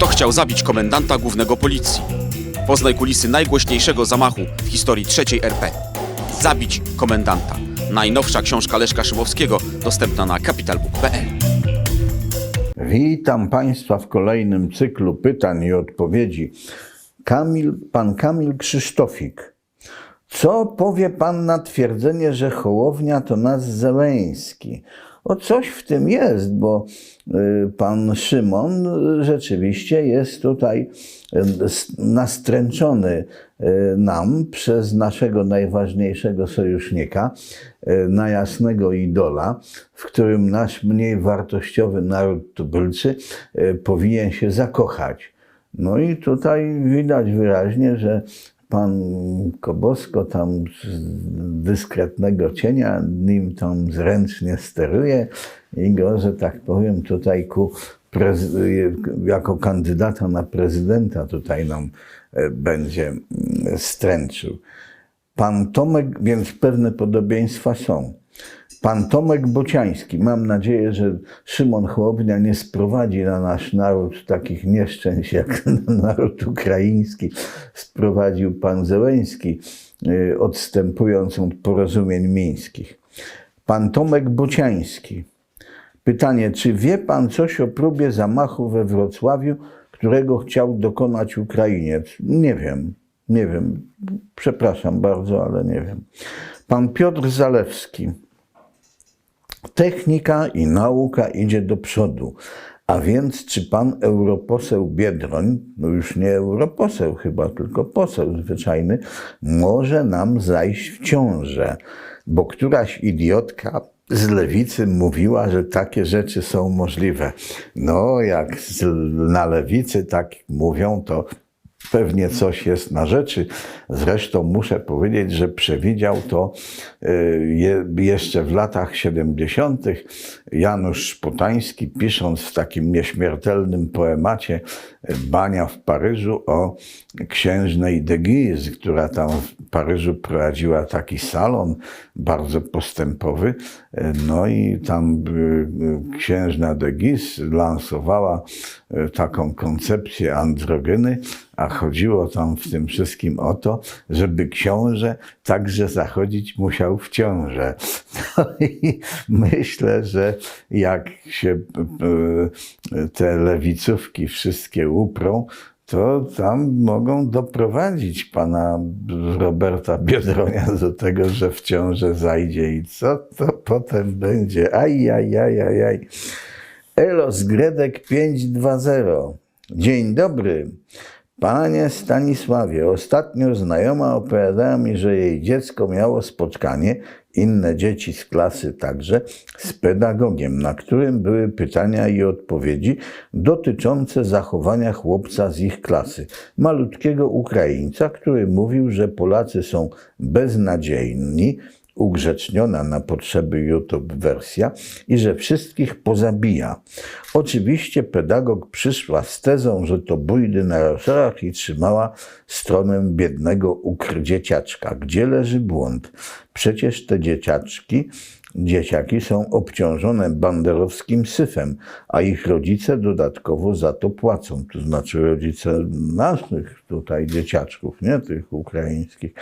Kto chciał zabić komendanta głównego policji? Poznaj kulisy najgłośniejszego zamachu w historii III RP. Zabić komendanta. Najnowsza książka Leszka Szymowskiego dostępna na capitalbook.pl. Witam Państwa w kolejnym cyklu pytań i odpowiedzi. Kamil, pan Kamil Krzysztofik. Co powie Pan na twierdzenie, że Hołownia to nasz Zeleński? O coś w tym jest, bo pan Szymon y, rzeczywiście jest tutaj y, nastręczony y, nam przez naszego najważniejszego sojusznika, y, na jasnego idola, w którym nasz mniej wartościowy naród tubylczy y, powinien się zakochać. No i tutaj widać wyraźnie, że pan Kobosko tam z dyskretnego cienia nim tam zręcznie steruje i go, że tak powiem, tutaj ku jako kandydata na prezydenta tutaj nam e, będzie mm, stręczył. Pan Tomek, więc pewne podobieństwa są. Pan Tomek Bociański. Mam nadzieję, że Szymon Hołownia nie sprowadzi na nasz naród takich nieszczęść, jak na naród ukraiński sprowadził pan Zełęński, y, odstępując od porozumień mińskich. Pan Tomek Bociański. Pytanie, czy wie pan coś o próbie zamachu we Wrocławiu, którego chciał dokonać Ukrainiec? Nie wiem, nie wiem. Przepraszam bardzo, ale nie wiem. Pan Piotr Zalewski. Technika i nauka idzie do przodu. A więc czy pan europoseł Biedroń, no już nie europoseł chyba, tylko poseł zwyczajny, może nam zajść w ciążę? Bo któraś idiotka z lewicy mówiła, że takie rzeczy są możliwe. No, jak z, na lewicy tak mówią, to Pewnie coś jest na rzeczy. Zresztą muszę powiedzieć, że przewidział to y, je, jeszcze w latach 70. Janusz Szpotański, pisząc w takim nieśmiertelnym poemacie Bania w Paryżu o księżnej de Guise, która tam w Paryżu prowadziła taki salon bardzo postępowy. No i tam y, księżna de Guise lansowała y, taką koncepcję androgyny, a chodziło tam w tym wszystkim o to, żeby książę także zachodzić musiał w ciążę. No i myślę, że jak się e, te lewicówki wszystkie uprą, to tam mogą doprowadzić pana Roberta Biedronia do tego, że w ciążę zajdzie i co to potem będzie? Aj, aj, aj, aj, aj. Elos Gredek 520. Dzień dobry. Panie Stanisławie, ostatnio znajoma opowiadała mi, że jej dziecko miało spotkanie, inne dzieci z klasy także, z pedagogiem, na którym były pytania i odpowiedzi dotyczące zachowania chłopca z ich klasy, malutkiego Ukraińca, który mówił, że Polacy są beznadziejni, ugrzeczniona na potrzeby YouTube wersja i że wszystkich pozabija. Oczywiście pedagog przyszła z tezą, że to bójdy na rosorach i trzymała stronę biednego ukr dzieciaczka. Gdzie leży błąd? Przecież te dzieciaczki Dzieciaki są obciążone banderowskim syfem, a ich rodzice dodatkowo za to płacą. To znaczy rodzice naszych tutaj dzieciaczków, nie tych ukraińskich.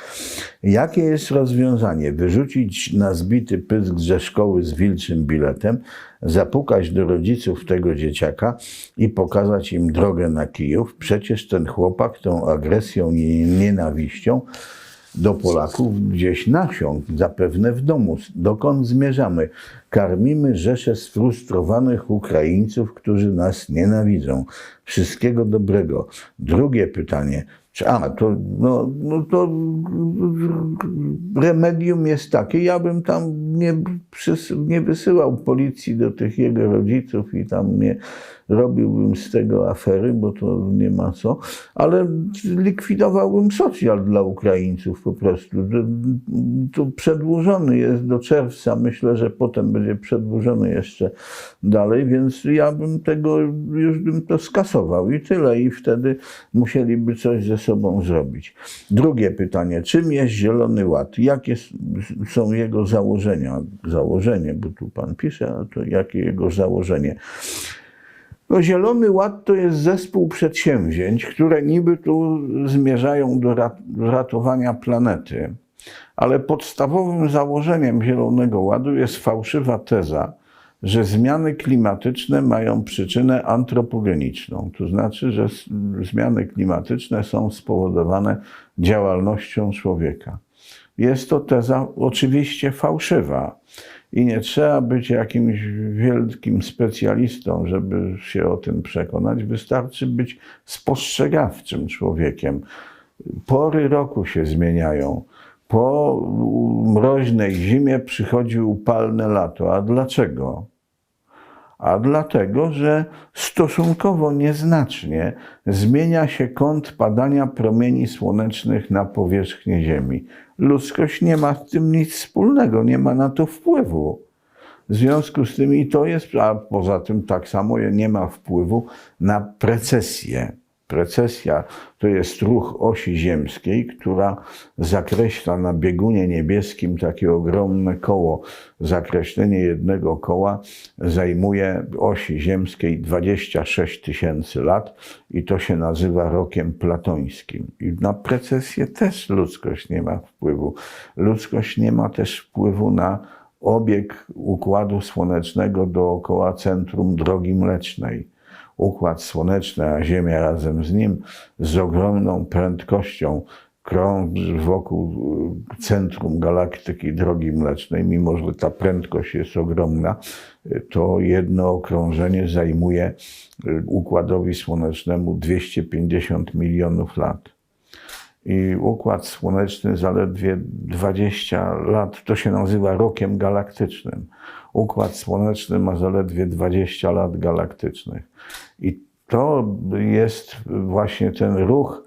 Jakie jest rozwiązanie? Wyrzucić na zbity pysk ze szkoły z wilczym biletem, zapukać do rodziców tego dzieciaka i pokazać im drogę na Kijów. Przecież ten chłopak tą agresją i nienawiścią do Polaków gdzieś nasiąkł, zapewne w domu. Dokąd zmierzamy? Karmimy rzeszę sfrustrowanych Ukraińców, którzy nas nienawidzą. Wszystkiego dobrego. Drugie pytanie. A, to, no, no to remedium jest takie. Ja bym tam nie, nie wysyłał policji do tych jego rodziców i tam nie robiłbym z tego afery, bo to nie ma co, ale likwidowałbym socjal dla Ukraińców po prostu. To, przedłużony jest do czerwca. Myślę, że potem będzie przedłużony jeszcze dalej, więc ja bym tego, już bym to skasował i tyle. I wtedy musieliby coś ze sobą zrobić. Drugie pytanie. Czym jest Zielony Ład? Jakie są jego założenia? Założenie, bo tu pan pisze, a to jakie jego założenie? No, Zielony Ład to jest zespół przedsięwzięć, które niby tu zmierzają do rat- ratowania planety, ale podstawowym założeniem Zielonego Ładu jest fałszywa teza, że zmiany klimatyczne mają przyczynę antropogeniczną. To znaczy, że zmiany klimatyczne są spowodowane działalnością człowieka. Jest to teza oczywiście fałszywa i nie trzeba być jakimś wielkim specjalistą, żeby się o tym przekonać. Wystarczy być spostrzegawczym człowiekiem. Pory roku się zmieniają. Po mroźnej zimie przychodzi upalne lato. A dlaczego? A dlatego, że stosunkowo nieznacznie zmienia się kąt padania promieni słonecznych na powierzchnię Ziemi. Ludzkość nie ma z tym nic wspólnego, nie ma na to wpływu. W związku z tym i to jest, a poza tym tak samo nie ma wpływu na precesję. Precesja to jest ruch osi ziemskiej, która zakreśla na biegunie niebieskim takie ogromne koło. Zakreślenie jednego koła zajmuje osi ziemskiej 26 tysięcy lat i to się nazywa rokiem platońskim. I na precesję też ludzkość nie ma wpływu. Ludzkość nie ma też wpływu na obieg Układu Słonecznego dookoła centrum Drogi Mlecznej. Układ Słoneczny, a Ziemia razem z nim z ogromną prędkością krąży wokół y, centrum galaktyki Drogi Mlecznej, mimo że ta prędkość jest ogromna, y, to jedno okrążenie zajmuje y, Układowi Słonecznemu 250 milionów lat i układ słoneczny zaledwie 20 lat, to się nazywa rokiem galaktycznym. Układ słoneczny ma zaledwie 20 lat galaktycznych. I to jest właśnie ten ruch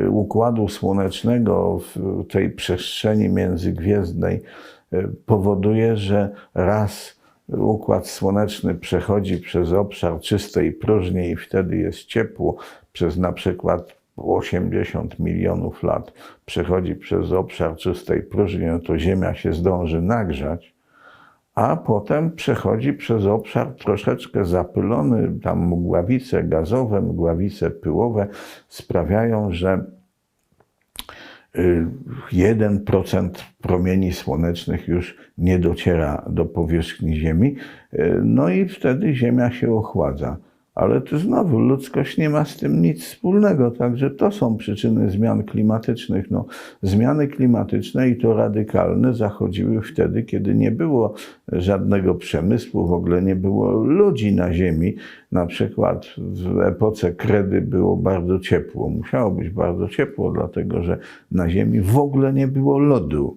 y, układu słonecznego w tej przestrzeni międzygwiezdnej y, powoduje, że raz układ słoneczny przechodzi przez obszar czystej próżni i wtedy jest ciepło przez na przykład 80 milionów lat przechodzi przez obszar czystej próżni, no to Ziemia się zdąży nagrzać, a potem przechodzi przez obszar troszeczkę zapylony, tam mgławice gazowe, mgławice pyłowe sprawiają, że y, 1% promieni słonecznych już nie dociera do powierzchni Ziemi, y, no i wtedy Ziemia się ochładza. Ale tu znowu ludzkość nie ma z tym nic wspólnego, także to są przyczyny zmian klimatycznych. No, zmiany klimatyczne i to radykalne zachodziły wtedy, kiedy nie było żadnego przemysłu, w ogóle nie było ludzi na Ziemi. Na przykład w epoce kredy było bardzo ciepło. Musiało być bardzo ciepło, dlatego że na Ziemi w ogóle nie było lodu.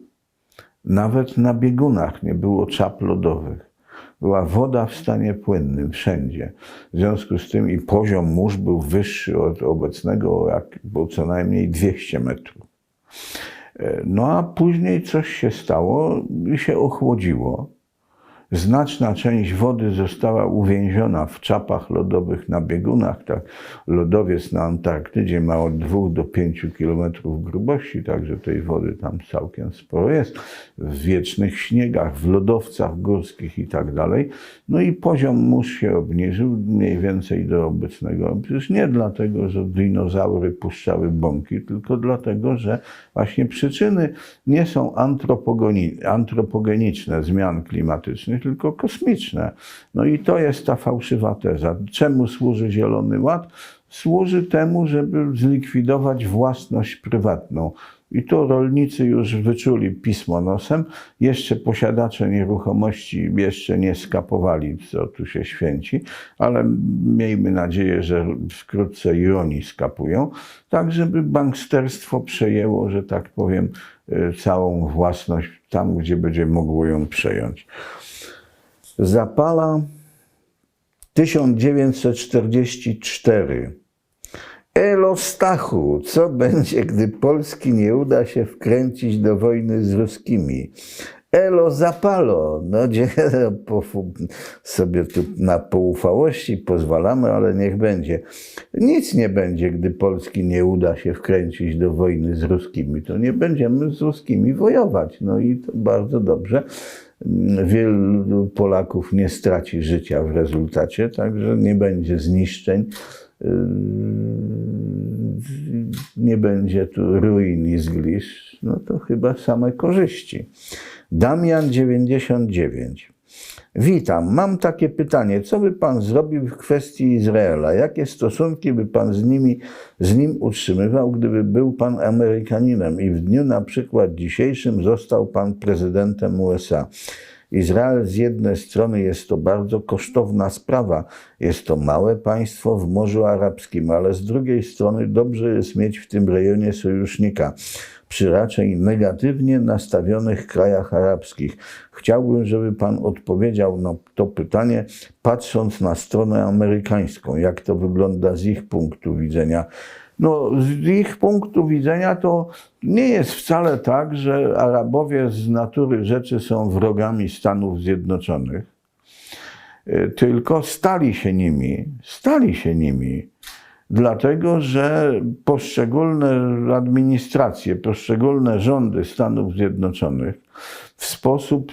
Nawet na biegunach nie było czap lodowych. Była woda w stanie płynnym wszędzie. W związku z tym i poziom mórz był wyższy od obecnego, jak było co najmniej 200 metrów. E, No a później coś się stało i się ochłodziło. Znaczna część wody została uwięziona w czapach lodowych na biegunach. Tak, lodowiec na Antarktydzie ma od 2 do 5 kilometrów grubości, także tej wody tam całkiem sporo jest. W wiecznych śniegach, w lodowcach górskich i tak dalej. No i poziom mórz się obniżył mniej więcej do obecnego. Przecież nie dlatego, że dinozaury puszczały bąki, tylko dlatego, że właśnie przyczyny nie są antropogeniczne zmian klimatycznych, tylko kosmiczne. No i to jest ta fałszywa teza. Czemu służy Zielony Ład? Służy temu, żeby zlikwidować własność prywatną. I to rolnicy już wyczuli pismo nosem. Jeszcze posiadacze nieruchomości jeszcze nie skapowali, co tu się święci, ale miejmy nadzieję, że wkrótce i oni skapują, tak żeby banksterstwo przejęło, że tak powiem, y, całą własność tam, gdzie będzie mogło ją przejąć. Zapala 1944. Elo Stachu, co będzie, gdy Polski nie uda się wkręcić do wojny z ruskimi? Elo Zapalo, no gdzie sobie tu na poufałości pozwalamy, ale niech będzie. Nic nie będzie, gdy Polski nie uda się wkręcić do wojny z ruskimi. To nie będziemy z ruskimi wojować. No i to bardzo dobrze. Wielu Polaków nie straci życia w rezultacie, także nie będzie zniszczeń, yy, nie będzie tu ruin i zglisz, no to chyba same korzyści. Damian 99. Witam. Mam takie pytanie. Co by Pan zrobił w kwestii Izraela? Jakie stosunki by Pan z, nimi, z nim utrzymywał, gdyby był Pan Amerykaninem i w dniu na przykład dzisiejszym został Pan prezydentem USA? Izrael z jednej strony jest to bardzo kosztowna sprawa, jest to małe państwo w Morzu Arabskim, ale z drugiej strony dobrze jest mieć w tym rejonie sojusznika przy raczej negatywnie nastawionych krajach arabskich. Chciałbym, żeby Pan odpowiedział na to pytanie, patrząc na stronę amerykańską, jak to wygląda z ich punktu widzenia. No, z ich punktu widzenia to nie jest wcale tak, że Arabowie z natury rzeczy są wrogami Stanów Zjednoczonych, Y, tylko stali się nimi, stali się nimi, dlatego że poszczególne administracje, poszczególne rządy Stanów Zjednoczonych w sposób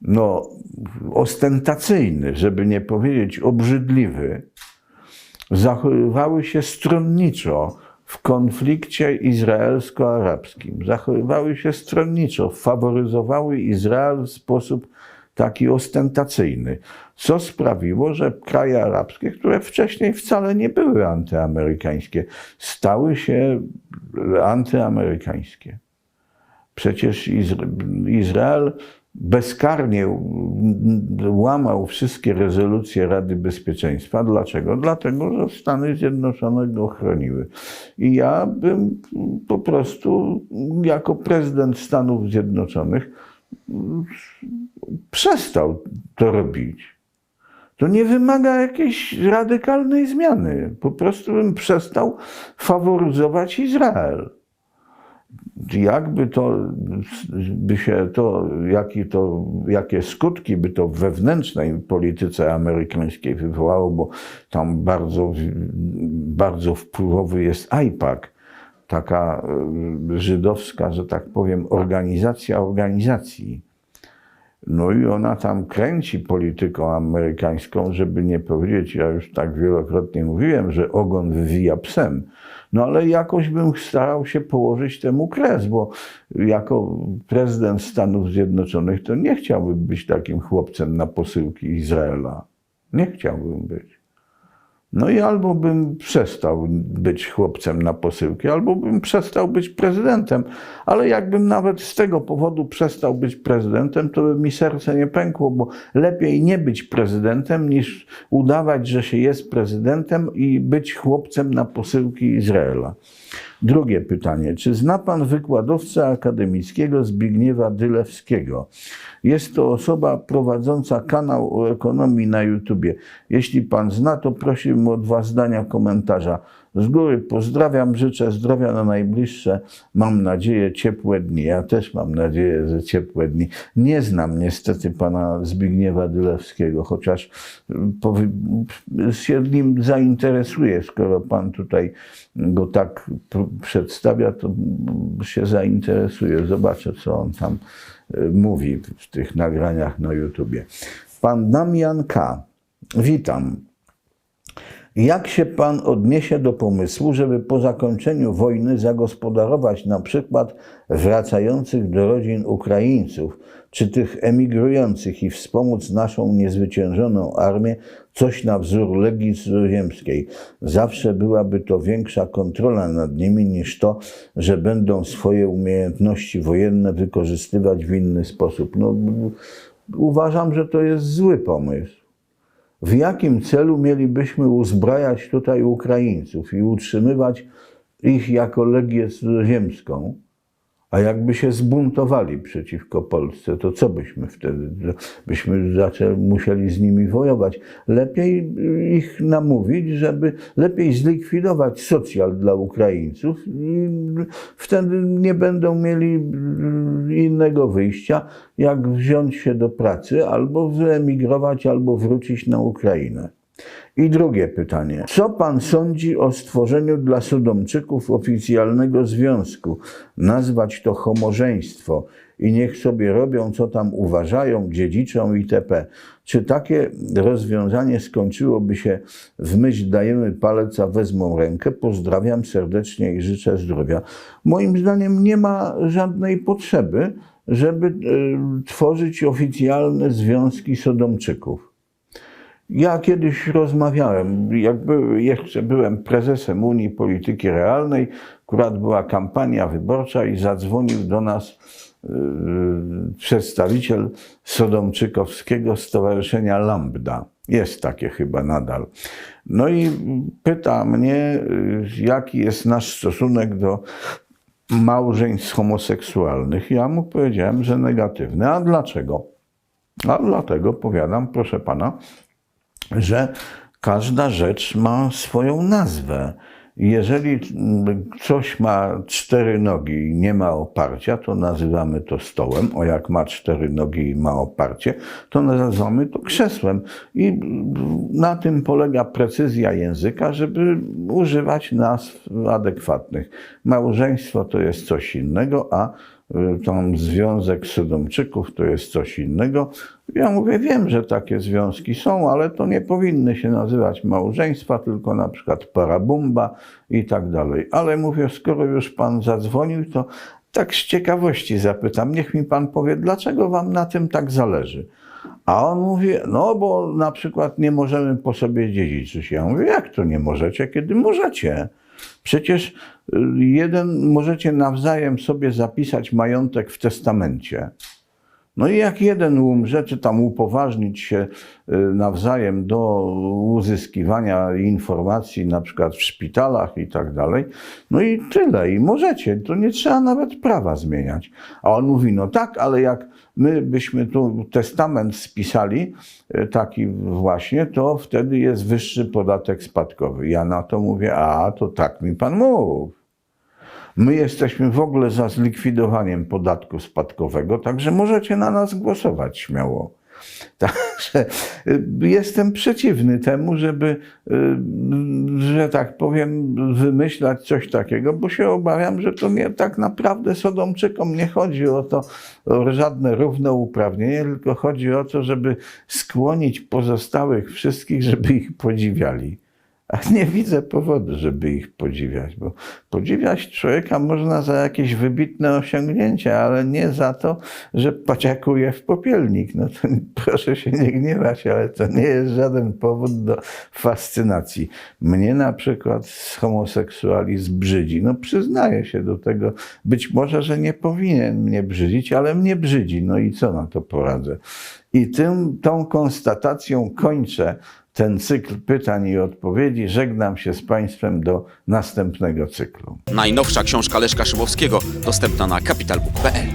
no, ostentacyjny, żeby nie powiedzieć obrzydliwy, zachowywały się stronniczo w konflikcie izraelsko-arabskim. Zachowywały się stronniczo, faworyzowały Izrael w sposób taki ostentacyjny, co sprawiło, że kraje arabskie, które wcześniej wcale nie były antyamerykańskie, stały się antyamerykańskie. Przecież Izra- Izrael bezkarnie łamał wszystkie rezolucje Rady Bezpieczeństwa. Dlaczego? Dlatego, że Stany Zjednoczone go chroniły. I ja bym po prostu jako prezydent Stanów Zjednoczonych przestał to robić. To nie wymaga jakiejś radykalnej zmiany. Po prostu bym przestał faworyzować Izrael jakby to, by się to, jaki to, jakie skutki by to w wewnętrznej polityce amerykańskiej wywołało, bo tam bardzo, bardzo wpływowy jest AIPAC, taka żydowska, że tak powiem, organizacja organizacji. No i ona tam kręci polityką amerykańską, żeby nie powiedzieć, ja już tak wielokrotnie mówiłem, że ogon wywija psem. No ale jakoś bym starał się położyć temu kres, bo jako prezydent Stanów Zjednoczonych to nie chciałbym być takim chłopcem na posyłki Izraela. Nie chciałbym być. No i albo bym przestał być chłopcem na posyłki, albo bym przestał być prezydentem. Ale jakbym nawet z tego powodu przestał być prezydentem, to by mi serce nie pękło, bo lepiej nie być prezydentem, niż udawać, że się jest prezydentem i być chłopcem na posyłki Izraela. Drugie pytanie. Czy zna pan wykładowcę akademickiego Zbigniewa Dylewskiego? Jest to osoba prowadząca kanał o ekonomii na YouTubie. Jeśli pan zna, to prosiłbym o dwa zdania komentarza. Z góry pozdrawiam, życzę zdrowia na najbliższe. Mam nadzieję ciepłe dni. Ja też mam nadzieję, że ciepłe dni. Nie znam niestety pana Zbigniewa Dylewskiego, chociaż powi- się nim zainteresuję, skoro pan tutaj go tak pr- przedstawia, to się zainteresuję. Zobaczę, co on tam y, mówi w tych nagraniach na YouTubie. Pan Damian K. Witam. Jak się Pan odniesie do pomysłu, żeby po zakończeniu wojny zagospodarować na przykład wracających do rodzin Ukraińców, czy tych emigrujących i wspomóc naszą niezwyciężoną armię, coś na wzór Legii Cudzoziemskiej? Zawsze byłaby to większa kontrola nad nimi niż to, że będą swoje umiejętności wojenne wykorzystywać w inny sposób. No, uważam, że to jest zły pomysł w jakim celu mielibyśmy uzbrajać tutaj Ukraińców i utrzymywać ich jako legię cudzoziemską, a jakby się zbuntowali przeciwko Polsce, to co byśmy wtedy? Byśmy zaczęli, musieli z nimi wojować. Lepiej ich namówić, żeby lepiej zlikwidować socjal dla Ukraińców i wtedy nie będą mieli innego wyjścia, jak wziąć się do pracy, albo wyemigrować, albo wrócić na Ukrainę. I drugie pytanie. Co pan sądzi o stworzeniu dla Sodomczyków oficjalnego związku? Nazwać to homożeństwo i niech sobie robią, co tam uważają, dziedziczą itp. Czy takie rozwiązanie skończyłoby się w myśl dajemy palec, a wezmą rękę? Pozdrawiam serdecznie i życzę zdrowia. Moim zdaniem nie ma żadnej potrzeby, żeby e, tworzyć oficjalne związki Sodomczyków. Ja kiedyś rozmawiałem, jakby jeszcze byłem prezesem Unii Polityki Realnej, akurat była kampania wyborcza i zadzwonił do nas yy, przedstawiciel Sodomczykowskiego Stowarzyszenia Lambda. Jest takie chyba nadal. No i pyta mnie, yy, jaki jest nasz stosunek do małżeństw homoseksualnych. Ja mu powiedziałem, że negatywny. A dlaczego? A dlatego powiadam, proszę pana, że każda rzecz ma swoją nazwę. Jeżeli coś ma cztery nogi i nie ma oparcia, to nazywamy to stołem. O jak ma cztery nogi i ma oparcie, to nazywamy to krzesłem. I na tym polega precyzja języka, żeby używać nazw adekwatnych. Małżeństwo to jest coś innego, a tam Związek Sodomczyków to jest coś innego. Ja mówię, wiem, że takie związki są, ale to nie powinny się nazywać małżeństwa, tylko na przykład parabumba i tak dalej. Ale mówię, skoro już pan zadzwonił, to tak z ciekawości zapytam, niech mi pan powie, dlaczego wam na tym tak zależy. A on mówi, no bo na przykład nie możemy po sobie dziedziczyć. Ja mówię, jak to nie możecie, kiedy możecie? Przecież y, jeden możecie nawzajem sobie zapisać majątek w testamencie. No i jak jeden umrze, czy tam upoważnić się y, nawzajem do uzyskiwania informacji, na przykład w szpitalach i tak dalej, no i tyle, i możecie, to nie trzeba nawet prawa zmieniać. A on mówi, no tak, ale jak my byśmy tu testament spisali, y, taki właśnie, to wtedy jest wyższy podatek spadkowy. Ja na to mówię, a to tak mi pan mów. My jesteśmy w ogóle za zlikwidowaniem podatku spadkowego, także możecie na nas głosować śmiało. Także y, jestem przeciwny temu, żeby, y, że tak powiem, wymyślać coś takiego, bo się obawiam, że to nie tak naprawdę Sodomczykom nie chodzi o to, o żadne równouprawnienie, tylko chodzi o to, żeby skłonić pozostałych wszystkich, żeby ich podziwiali. A nie widzę powodu, żeby ich podziwiać, bo podziwiać człowieka można za jakieś wybitne osiągnięcia, ale nie za to, że pociakuje w popielnik. No to proszę się nie gniewać, ale to nie jest żaden powód do fascynacji. Mnie na przykład homoseksualizm brzydzi. No przyznaję się do tego. Być może, że nie powinien mnie brzydzić, ale mnie brzydzi. No i co na to poradzę? I tym, tą konstatacją kończę ten cykl pytań i odpowiedzi. Żegnam się z Państwem do następnego cyklu. Najnowsza książka Leszka Szymowskiego dostępna na kapitalbook.pl.